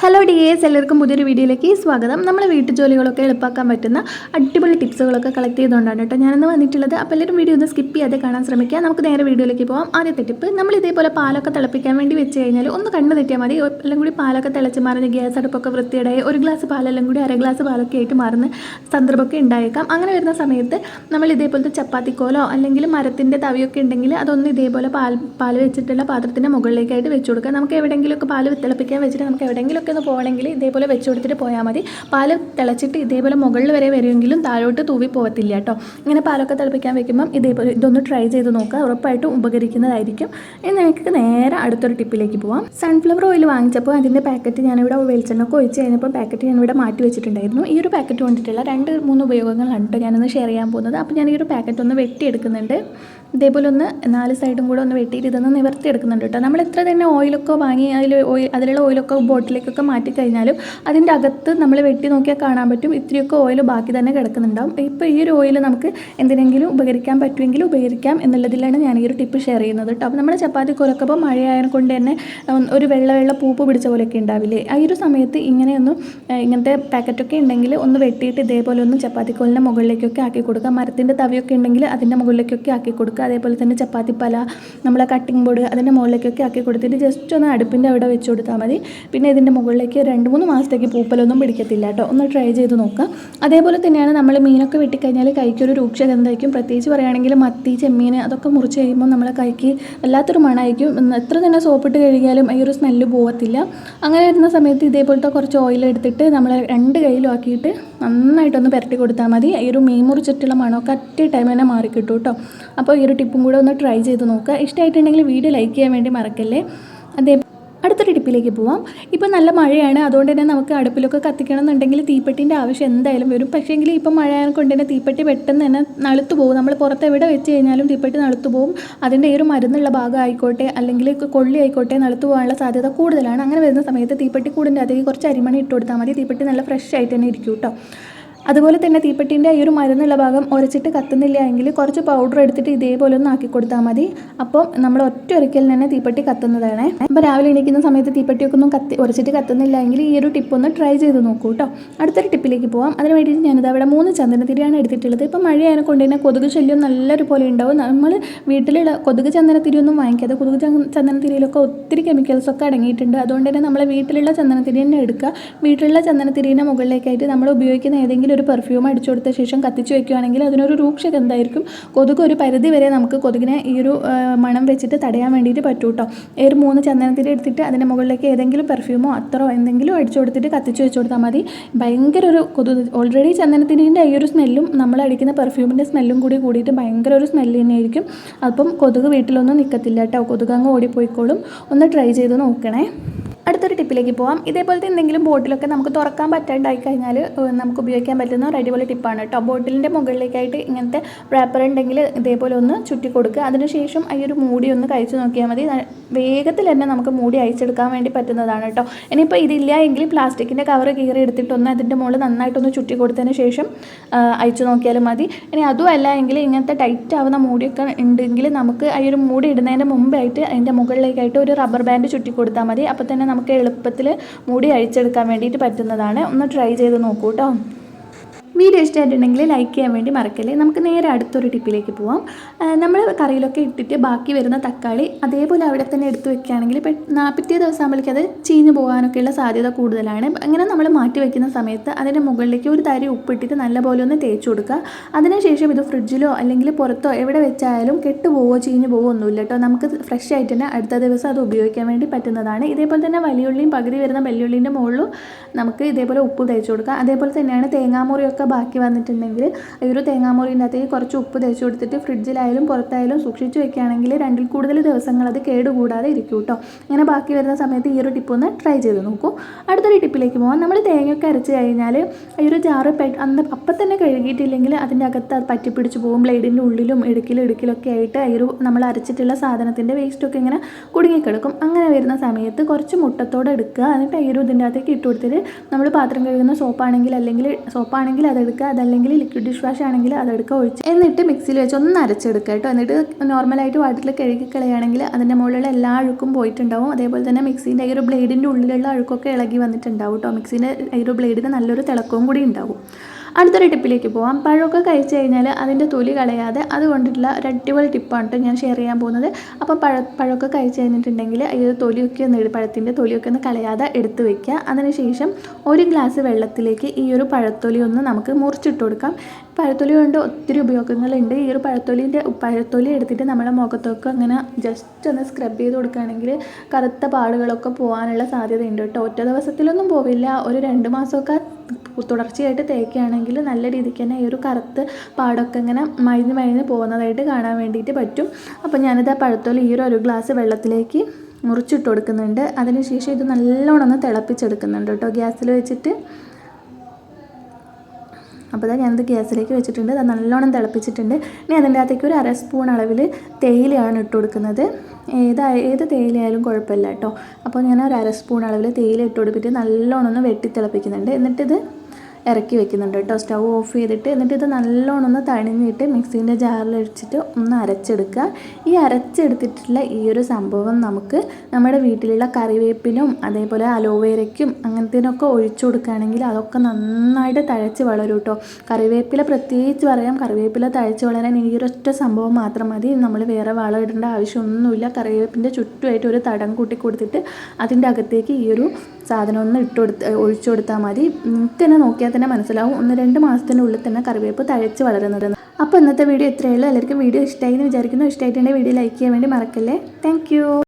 Hello D S എല്ലാവർക്കും പുതിയൊരു വീഡിയോയിലേക്ക് സ്വാഗതം. നമ്മൾ വീട്ടു ജോലികളൊക്കെ എളുപ്പാക്കാൻ പറ്റുന്ന അടിപൊളി ടിപ്സുകളൊക്കെ കളക്ട് ചെയ്തുകൊണ്ടാണ് കേട്ടോ ഞാനിന്ന് വന്നിട്ടുള്ളത്. അപ്പോൾ എല്ലാവരും വീഡിയോ ഒന്ന് സ്കിപ്പ് ചെയ്യാതെ കാണാൻ ശ്രമിക്കുക. നമുക്ക് നേരെ വീഡിയോയിലേക്ക് പോകാം ആദ്യത്തെ ടിപ്പ് നമ്മൾ ഇതേപോലെ പാലൊക്കെ തിളപ്പിക്കാൻ വേണ്ടി വെച്ച് കഴിഞ്ഞാൽ ഒന്ന് കണ്ണ് തെറ്റിയാൽ മതി. എല്ലാം കൂടി പാലൊക്കെ തിളച്ച് മാറുന്ന ഗ്യാസ് അടുപ്പൊക്കെ വൃത്തിയിടായി ഒരു ഗ്ലാസ് പാലെല്ലാം കൂടി അര ഗ്ലാസ് പാലൊക്കെ ആയിട്ട് മാറുന്ന സന്ദർഭമൊക്കെ ഉണ്ടായേക്കാം. അങ്ങനെ വരുന്ന സമയത്ത് നമ്മൾ ഇതേപോലത്തെ ചപ്പാത്തിക്കോലോ അല്ലെങ്കിൽ മരത്തിന്റെ തവിയൊക്കെ ഉണ്ടെങ്കിൽ അതൊന്ന് ഇതേപോലെ പാൽ പാൽ വെച്ചിട്ടുള്ള പാത്രത്തിന്റെ മുകളിലേക്കായിട്ട് വെച്ച് കൊടുക്കുക. നമുക്ക് എവിടെയെങ്കിലുമൊക്കെ പാൽ തിളപ്പിക്കാൻ വെച്ചിട്ട് നമുക്ക് എവിടെയെങ്കിലുമൊക്കെ ഒന്ന് പോകണമെങ്കിൽ ഇതേപോലെ വെച്ച് കൊടുത്തിട്ട് പോയാൽ മതി. പാൽ തിളച്ചിട്ട് ഇതേപോലെ മുകളിൽ വരെ വരുമെങ്കിലും താഴോട്ട് തൂവി പോകത്തില്ല കേട്ടോ. ഇങ്ങനെ പാലൊക്കെ തിളപ്പിക്കാൻ വെക്കുമ്പം ഇതേപോലെ ഇതൊന്ന് ട്രൈ ചെയ്ത് നോക്കുക. ഉറപ്പായിട്ടും ഉപകരിക്കുന്നതായിരിക്കും. ഇനി നമുക്ക് നേരെ അടുത്തൊരു ടിപ്പിലേക്ക് പോവാം. സൺഫ്ലവർ ഓയിൽ വാങ്ങിച്ചപ്പോൾ അതിന്റെ പാക്കറ്റ് ഞാനിവിടെ വെളിച്ചെണ്ണൊക്കെ ഒഴിച്ച് കഴിഞ്ഞപ്പോൾ പാക്കറ്റ് ഞാനിവിടെ മാറ്റി വെച്ചിട്ടുണ്ടായിരുന്നു. ഈ ഒരു പാക്കറ്റ് കൊണ്ടിട്ടുള്ള രണ്ട് മൂന്ന് ഉപയോഗങ്ങളാണ് ഞാനൊന്ന് ഷെയർ ചെയ്യാൻ പോകുന്നത്. അപ്പോൾ ഞാൻ ഈ ഒരു പാക്കറ്റ് ഒന്ന് വെട്ടിയെടുക്കുന്നുണ്ട്. ഇതേപോലെ ഒന്ന് നാല് സൈഡും കൂടെ ഒന്ന് വെട്ടിയിട്ട് ഇതൊന്ന് നിവർത്തിയെടുക്കുന്നുണ്ട് കേട്ടോ. നമ്മൾ എത്ര തന്നെ ഓയിലൊക്കെ വാങ്ങി അതിൽ ഓയിൽ അതിലുള്ള ഓയിലൊക്കെ ബോട്ടിലേക്കൊക്കെ മാറ്റി കഴിഞ്ഞാലും അതിന്റെ അകത്ത് നമ്മൾ വെട്ടി നോക്കിയാൽ കാണാൻ പറ്റും. ഇത്രയൊക്കെ ഓയിൽ ബാക്കി തന്നെ കിടക്കുന്നുണ്ടാവും. ഇപ്പോൾ ഈ ഒരു ഓയിൽ നമുക്ക് എന്തിനെങ്കിലും ഉപകരിക്കാൻ പറ്റുമെങ്കിൽ ഉപകരിക്കാം എന്നുള്ളതിലാണ് ഞാൻ ഈ ഒരു ടിപ്പ് ഷെയർ ചെയ്യുന്നത് കേട്ടോ അപ്പോൾ നമ്മുടെ ചപ്പാത്തി കുറക്കുമ്പോൾ മഴയായത് കൊണ്ട് തന്നെ ഒരു വെള്ള വെള്ള പൂപ്പ് പിടിച്ച പോലെയൊക്കെ ഉണ്ടാവില്ലേ? ആ ഒരു സമയത്ത് ഇങ്ങനെയൊന്നും ഇങ്ങനത്തെ പാക്കറ്റൊക്കെ ഉണ്ടെങ്കിൽ ഒന്ന് വെട്ടിയിട്ട് ഇതേപോലെ ഒന്ന് ചപ്പാത്തിക്കോലിന്റെ മുകളിലേക്കൊക്കെ ആക്കി കൊടുക്കുക. മരത്തിന്റെ തവിയൊക്കെ ഉണ്ടെങ്കിൽ അതിന്റെ മുകളിലേക്കൊക്കെ ആക്കി കൊടുക്കുക. അതേപോലെ തന്നെ ചപ്പാത്തി പല നമ്മളെ കട്ടിംഗ് ബോർഡ് അതിന്റെ മുകളിലേക്കൊക്കെ ആക്കി കൊടുത്തിട്ട് ജസ്റ്റ് ഒന്ന് അടുപ്പിന്റെ അവിടെ വെച്ച് കൊടുത്താൽ മതി. പിന്നെ ഇതിന്റെ മുകളിലേക്ക് രണ്ട് മൂന്ന് മാസത്തേക്ക് പൂപ്പലൊന്നും പിടിക്കത്തില്ല കേട്ടോ. ഒന്ന് ട്രൈ ചെയ്ത് നോക്കുക അതേപോലെ തന്നെയാണ് നമ്മൾ മീനൊക്കെ വെട്ടിക്കഴിഞ്ഞാൽ കൈക്കൊരു രൂക്ഷഗന്ധമായിരിക്കും പ്രത്യേകിച്ച് പറയുകയാണെങ്കിൽ മത്തി ചെമ്മീൻ അതൊക്കെ മുറിച്ച് കഴിയുമ്പോൾ നമ്മളെ കൈക്ക് വല്ലാത്തൊരു മണമായിരിക്കും. എത്ര തന്നെ സോപ്പിട്ട് കഴുകിയാലും ഈ ഒരു സ്മെല്ല് പോകത്തില്ല അങ്ങനെ വരുന്ന സമയത്ത് ഇതേപോലത്തെ കുറച്ച് ഓയിൽ എടുത്തിട്ട് നമ്മൾ രണ്ട് കയ്യിലും ആക്കിയിട്ട് നന്നായിട്ടൊന്ന് പുരട്ടി കൊടുത്താൽ മതി. ഈ ഒരു മീൻ മുറിച്ചിട്ടുള്ള മണമൊക്കെ അറ്റ ടൈം തന്നെ മാറി കിട്ടും. കേട്ടോ അപ്പോൾ ഈ ഒരു ടിപ്പും കൂടെ ഒന്ന് ട്രൈ ചെയ്ത് നോക്കുക ഇഷ്ടമായിട്ടുണ്ടെങ്കിൽ വീഡിയോ ലൈക്ക് ചെയ്യാൻ വേണ്ടി മറക്കല്ലേ? അതേ അടുത്തൊരു ടിപ്പിലേക്ക് പോവാം. ഇപ്പോൾ നല്ല മഴയാണ്. അതുകൊണ്ട് തന്നെ നമുക്ക് അടുപ്പിലൊക്കെ കത്തിക്കണം എന്നുണ്ടെങ്കിൽ തീപ്പെട്ടിന്റെ ആവശ്യം എന്തായാലും വരും. പക്ഷേങ്കിൽ ഇപ്പം മഴ കൊണ്ട് തന്നെ തീപ്പെട്ടി പെട്ടെന്ന് തന്നെ നളുത്തു പോകും. നമ്മൾ പുറത്ത് എവിടെ വെച്ച് കഴിഞ്ഞാലും തീപ്പെട്ടി നളുത്തു പോകും. അതിന്റെ ഈ ഒരു മരുന്നുള്ള ഭാഗം ആയിക്കോട്ടെ അല്ലെങ്കിൽ കൊള്ളി ആയിക്കോട്ടെ നളുത്തു പോകാനുള്ള സാധ്യത കൂടുതലാണ്. അങ്ങനെ വരുന്ന സമയത്ത് തീപ്പെട്ടി കൂടിന്റെ അതിൽ കുറച്ച് അരിമണി ഇട്ട് കൊടുത്താൽ മതി. തീപ്പെട്ടി നല്ല ഫ്രഷ് ആയിട്ട് തന്നെ ഇരിക്കും കേട്ടോ. അതുപോലെ തന്നെ തീപ്പെട്ടിന്റെ ഈ ഒരു മരുന്നുള്ള ഭാഗം ഉരച്ചിട്ട് കത്തുന്നില്ല എങ്കിൽ കുറച്ച് പൗഡർ എടുത്തിട്ട് ഇതേപോലെ ഒന്ന് ആക്കി കൊടുത്താൽ മതി. അപ്പോൾ നമ്മൾ ഒറ്റ ഒരിക്കൽ തന്നെ തീപ്പെട്ടി കത്തുന്നതാണ്. അപ്പോൾ രാവിലെ എണീക്കുന്ന സമയത്ത് തീപ്പെട്ടിയൊക്കെ ഒന്നും കത്തി ഉരച്ചിട്ട് കത്തുന്നില്ല എങ്കിൽ ഈ ഒരു ടിപ്പ് ഒന്ന് ട്രൈ ചെയ്ത് നോക്കൂ കേട്ടോ അടുത്തൊരു ടിപ്പിലേക്ക് പോവാം. അതിന് വേണ്ടിയിട്ട് ഞാനിത് അവിടെ മൂന്ന് ചന്ദനത്തിരിയാണ് എടുത്തിട്ടുള്ളത്. ഇപ്പോൾ മഴയായതിനെ കൊണ്ട് തന്നെ കൊതുക് ശല്യം നല്ലൊരു പോലെ ഉണ്ടാവും. നമ്മൾ വീട്ടിലുള്ള കൊതുക് ചന്ദനത്തിരിയൊന്നും വാങ്ങിക്കാതെ കൊതുക് ചന്ദനത്തിരിയിലൊക്കെ ഒത്തിരി കെമിക്കൽസൊക്കെ അടങ്ങിയിട്ടുണ്ട്. അതുകൊണ്ട് തന്നെ നമ്മളെ വീട്ടിലുള്ള ചന്ദനത്തിരി തന്നെ എടുക്കുക. വീട്ടിലുള്ള ചന്ദനത്തിരീന്റെ മുകളിലേക്കായിട്ട് നമ്മൾ ഉപയോഗിക്കുന്ന ഏതെങ്കിലും ഒരു പെർഫ്യൂം അടിച്ചു കൊടുത്ത ശേഷം കത്തിച്ച് വെക്കുകയാണെങ്കിൽ അതിനൊരു രൂക്ഷത എന്തായിരിക്കും? കൊതുക് ഒരു പരിധി വരെ നമുക്ക് കൊതുകിനെ ഈ ഒരു മണം വെച്ചിട്ട് തടയാൻ വേണ്ടിയിട്ട് പറ്റൂ കേട്ടോ ഈ ഒരു മൂന്ന് ചന്ദനത്തിരി എടുത്തിട്ട് അതിന്റെ മുകളിലേക്ക് ഏതെങ്കിലും പെർഫ്യൂമോ അത്രോ എന്തെങ്കിലും അടിച്ചു കൊടുത്തിട്ട് കത്തിച്ച് വെച്ച് കൊടുത്താൽ മതി. ഭയങ്കര ഒരു കൊതു ഓൾറെഡി ചന്ദനത്തിന്റെ ഈ ഒരു സ്മെല്ലും നമ്മൾ അടിക്കുന്ന പെർഫ്യൂമിന്റെ സ്മെല്ലും കൂടി കൂടിയിട്ട് ഭയങ്കര ഒരു സ്മെല്ല് തന്നെയായിരിക്കും. അപ്പം കൊതുക് വീട്ടിലൊന്നും നിൽക്കത്തില്ല കേട്ടോ കൊതുക് അങ്ങ് ഓടിപ്പോയിക്കോളും. ഒന്ന് ട്രൈ ചെയ്ത് നോക്കണേ. അടുത്തൊരു ടിപ്പിലേക്ക് പോവാം. ഇതേപോലത്തെ എന്തെങ്കിലും ബോട്ടിലൊക്കെ നമുക്ക് തുറക്കാൻ പറ്റാണ്ടായി കഴിഞ്ഞാൽ നമുക്ക് ഉപയോഗിക്കാൻ പറ്റുന്ന ഒരു അടിപൊളി ടിപ്പാണ് കേട്ടോ ബോട്ടിലിന്റെ മുകളിലേക്കായിട്ട് ഇങ്ങനത്തെ റാപ്പർ ഉണ്ടെങ്കിൽ ഇതേപോലെ ഒന്ന് ചുറ്റി കൊടുക്കുക. അതിനുശേഷം ഈ ഒരു മൂടി ഒന്ന് കഴിച്ചു നോക്കിയാൽ മതി. വേഗത്തിൽ തന്നെ നമുക്ക് മൂടി അയച്ചെടുക്കാൻ വേണ്ടി പറ്റുന്നതാണ് കേട്ടോ ഇനിയിപ്പോൾ ഇതില്ല എങ്കിൽ പ്ലാസ്റ്റിക്കിന്റെ കവർ കീറി എടുത്തിട്ടൊന്ന് അതിന്റെ മുകളിൽ നന്നായിട്ടൊന്ന് ചുറ്റി കൊടുത്തതിന് ശേഷം അയച്ചു നോക്കിയാലും മതി. ഇനി അതുമല്ല എങ്കിൽ ഇങ്ങനത്തെ ടൈറ്റ് ആവുന്ന മൂടിയൊക്കെ ഉണ്ടെങ്കിൽ നമുക്ക് ഈ ഒരു മൂടി ഇടുന്നതിന് മുമ്പായിട്ട് അതിന്റെ മുകളിലേക്കായിട്ട് ഒരു റബ്ബർ ബാൻഡ് ചുറ്റി കൊടുത്താൽ മതി. അപ്പോൾ തന്നെ നമുക്ക് എളുപ്പത്തിൽ മുടി അഴിച്ചെടുക്കാൻ വേണ്ടിയിട്ട് പറ്റുന്നതാണ്. ഒന്ന് ട്രൈ ചെയ്ത് നോക്കൂ കേട്ടോ വീഡിയോ ഇഷ്ടമായിട്ടുണ്ടെങ്കിൽ ലൈക്ക് ചെയ്യാൻ വേണ്ടി മറക്കല്ലേ. നമുക്ക് നേരെ അടുത്തൊരു ടിപ്പിലേക്ക് പോവാം. നമ്മൾ കറിയിലൊക്കെ ഇട്ടിട്ട് ബാക്കി വരുന്ന തക്കാളി അതേപോലെ അവിടെ തന്നെ എടുത്ത് വെക്കുകയാണെങ്കിൽ പിറ്റേ ദിവസം ആകുമ്പോഴേക്കും അത് ചീഞ്ഞു പോകാനൊക്കെയുള്ള സാധ്യത കൂടുതലാണ്. അങ്ങനെ നമ്മൾ മാറ്റി വെക്കുന്ന സമയത്ത് അതിന്റെ മുകളിലേക്ക് ഒരു തരി ഉപ്പിട്ടിട്ട് നല്ലപോലെ ഒന്ന് തേച്ച് കൊടുക്കുക. അതിനുശേഷം ഇത് ഫ്രിഡ്ജിലോ അല്ലെങ്കിൽ പുറത്തോ എവിടെ വെച്ചായാലും കെട്ടുപോവോ ചീഞ്ഞു പോവോ ഒന്നുമില്ല കേട്ടോ. നമുക്ക് ഫ്രഷ് ആയിട്ട് തന്നെ അടുത്ത ദിവസം അത് ഉപയോഗിക്കാൻ വേണ്ടി പറ്റുന്നതാണ്. ഇതേപോലെ തന്നെ വലിയുള്ളിയും പകുതി വരുന്ന വലിയുള്ളിന്റെ മുകളിലും നമുക്ക് ഇതേപോലെ ഉപ്പ് തേച്ച് കൊടുക്കുക. അതേപോലെ തന്നെയാണ് തേങ്ങാമുറിയൊക്കെ ബാക്കി വന്നിട്ടുണ്ടെങ്കിൽ ഈ ഒരു തേങ്ങാമുറിന്റെ അകത്തേക്ക് കുറച്ച് ഉപ്പ് തേച്ച് കൊടുത്തിട്ട് ഫ്രിഡ്ജിലായാലും പുറത്തായാലും സൂക്ഷിച്ച് വെക്കുകയാണെങ്കിൽ രണ്ടിൽ കൂടുതൽ ദിവസങ്ങൾ അത് കേടുകൂടാതെ ഇരിക്കും കേട്ടോ. ഇങ്ങനെ ബാക്കി വരുന്ന സമയത്ത് ഈ ഒരു ടിപ്പ് ഒന്ന് ട്രൈ ചെയ്ത് നോക്കൂ. അടുത്തൊരു ടിപ്പിലേക്ക് പോകാം നമ്മൾ തേങ്ങയൊക്കെ അരച്ച് കഴിഞ്ഞാൽ ഈ ഒരു ജാറ് അന്ന് അപ്പം തന്നെ കഴുകിയിട്ടില്ലെങ്കിൽ അതിന്റെ അകത്ത് അത് പറ്റിപ്പിടിച്ച് പോകും. ബ്ലേഡിന്റെ ഉള്ളിലും ഇടുക്കിലും ഇടുക്കിലൊക്കെ ആയിട്ട് ഈ ഒരു നമ്മൾ അരച്ചിട്ടുള്ള സാധനത്തിന്റെ വേസ്റ്റൊക്കെ ഇങ്ങനെ കുടുങ്ങിക്കിടക്കും. അങ്ങനെ വരുന്ന സമയത്ത് കുറച്ച് മുട്ടത്തോടെ എടുക്കുക. എന്നിട്ട് ഈ ഒരു ഇതിന്റെ അകത്തേക്ക് ഇട്ട് കൊടുത്തിട്ട് നമ്മൾ പാത്രം കഴുകുന്ന സോപ്പാണെങ്കിൽ അല്ലെങ്കിൽ സോപ്പാണെങ്കിൽ അതെടുക്കുക. അതല്ലെങ്കിൽ ലിക്വിഡ് ഡിഷ് വാഷ് ആണെങ്കിൽ അതെടുക്കുക. ഒഴിച്ച് എന്നിട്ട് മിക്സിയിൽ വെച്ച് ഒന്ന് അരച്ചെടുക്കുക കേട്ടോ. എന്നിട്ട് നോർമലായിട്ട് വാട്ടറിൽ കഴുകി കളയുകയാണെങ്കിൽ അതിന്റെ മുകളിലുള്ള എല്ലാ അഴുക്കും പോയിട്ടുണ്ടാവും. അതേപോലെ തന്നെ മിക്സീന്റെ ഈ ഒരു ബ്ലേഡിന്റെ ഉള്ളിലുള്ള അഴുക്കൊക്കെ ഇളകി വന്നിട്ടുണ്ടാവും കേട്ടോ. മിക്സീന്റെ ഈ ഒരു ബ്ലേഡിന് നല്ലൊരു തിളക്കവും കൂടി ഉണ്ടാവും. അടുത്തൊരു ടിപ്പിലേക്ക് പോവാം. പഴമൊക്കെ കഴിച്ചു കഴിഞ്ഞാൽ അതിന്റെ തൊലി കളയാതെ അതുകൊണ്ടുള്ള ഒരു അടിപൊളി ടിപ്പാണ് കേട്ടോ ഞാൻ ഷെയർ ചെയ്യാൻ പോകുന്നത്. അപ്പോൾ പഴ പഴമൊക്കെ കഴിച്ചു കഴിഞ്ഞിട്ടുണ്ടെങ്കിൽ ഈ തൊലിയൊക്കെ ഒന്ന് പഴത്തിന്റെ തൊലിയൊക്കെ ഒന്ന് കളയാതെ എടുത്ത് വയ്ക്കുക അതിനുശേഷം ഒരു ഗ്ലാസ് വെള്ളത്തിലേക്ക് ഈ ഒരു പഴത്തൊലി ഒന്ന് നമുക്ക് മുറിച്ചിട്ട് കൊടുക്കാം. പഴത്തൊലി കൊണ്ട് ഒത്തിരി ഉപയോഗങ്ങളുണ്ട്. ഈ ഒരു പഴത്തൊലിന്റെ പഴത്തൊലി എടുത്തിട്ട് നമ്മുടെ മുഖത്തൊക്കെ അങ്ങനെ ജസ്റ്റ് ഒന്ന് സ്ക്രബ് ചെയ്ത് കൊടുക്കുകയാണെങ്കിൽ കറുത്ത പാടുകളൊക്കെ പോകാനുള്ള സാധ്യതയുണ്ട് കേട്ടോ ഒറ്റ ദിവസത്തിലൊന്നും പോവില്ല. ഒരു രണ്ട് മാസമൊക്കെ തുടർച്ചയായിട്ട് തേക്കുകയാണെങ്കിൽ നല്ല രീതിക്ക് തന്നെ ഈ ഒരു കറുത്ത് പാടൊക്കെ ഇങ്ങനെ മഴിഞ്ഞ് മഴിഞ്ഞ് പോകുന്നതായിട്ട് കാണാൻ വേണ്ടിയിട്ട് പറ്റും. അപ്പോൾ ഞാനിത് ആ പഴത്തോൽ ഈ ഒരു ഒരു ഗ്ലാസ് വെള്ളത്തിലേക്ക് മുറിച്ചിട്ട് കൊടുക്കുന്നുണ്ട്. അതിനുശേഷം ഇത് നല്ലോണം ഒന്ന് തിളപ്പിച്ചെടുക്കുന്നുണ്ട് കേട്ടോ ഗ്യാസിൽ വെച്ചിട്ട്. അപ്പോൾ ഇതാ ഞാനത് ഗ്യാസിലേക്ക് വെച്ചിട്ടുണ്ട്. അത് നല്ലോണം തിളപ്പിച്ചിട്ടുണ്ട്. ഇനി അതിന്റെ അകത്തേക്ക് ഒരു അര സ്പൂൺ അളവിൽ തേയിലയാണ് ഇട്ട് കൊടുക്കുന്നത്. ഏത് ഏത് തേയിലയായാലും കുഴപ്പമില്ല കേട്ടോ. അപ്പോൾ ഞാൻ ഒരു അര സ്പൂൺ അളവിൽ തേയില ഇട്ട് കൊടുത്തിട്ട് നല്ലോണം ഒന്ന് വെട്ടി തിളപ്പിക്കുന്നുണ്ട് എന്നിട്ടിത് ഇറക്കി വെക്കുന്നുണ്ട് കേട്ടോ. സ്റ്റൗ ഓഫ് ചെയ്തിട്ട് എന്നിട്ട് ഇത് നല്ലോണം ഒന്ന് തണിഞ്ഞിട്ട് മിക്സീന്റെ ജാറിൽ ഒഴിച്ചിട്ട് ഒന്ന് അരച്ചെടുക്കുക. ഈ അരച്ചെടുത്തിട്ടുള്ള ഈ ഒരു സംഭവം നമുക്ക് നമ്മുടെ വീട്ടിലുള്ള കറിവേപ്പിനും അതേപോലെ അലോവേരയ്ക്കും അങ്ങനത്തേനൊക്കെ ഒഴിച്ചു കൊടുക്കുകയാണെങ്കിൽ അതൊക്കെ നന്നായിട്ട് തഴച്ച് വളരും കേട്ടോ. കറിവേപ്പില പ്രത്യേകിച്ച് പറയാം. കറിവേപ്പില തഴച്ച് വളരാൻ ഈ ഒരൊറ്റ സംഭവം മാത്രം മതി. നമ്മൾ വേറെ വളം ഇടേണ്ട ആവശ്യമൊന്നുമില്ല. കറിവേപ്പിന്റെ ചുറ്റുമായിട്ട് ഒരു തടം കൂട്ടി കൊടുത്തിട്ട് അതിന്റെ അകത്തേക്ക് ഈ ഒരു സാധനം ഒന്ന് ഇട്ട് കൊടുത്ത് ഒഴിച്ചു കൊടുത്താൽ മതി. നിങ്ങൾക്ക് തന്നെ നോക്കിയാൽ തന്നെ മനസ്സിലാവും. ഒന്ന് രണ്ട് മാസത്തിന്റെ ഉള്ളിൽ തന്നെ കറിവേപ്പ് തഴച്ച് വളരുന്നത്. അപ്പോൾ ഇന്നത്തെ വീഡിയോ ഇത്രയേ ഉള്ളൂ. എല്ലാവർക്കും വീഡിയോ ഇഷ്ടമായി എന്ന് വിചാരിക്കുന്നു. ഇഷ്ടമായിട്ടുണ്ടെങ്കിൽ വീഡിയോ ലൈക്ക് ചെയ്യാൻ വേണ്ടി മറക്കല്ലേ? താങ്ക്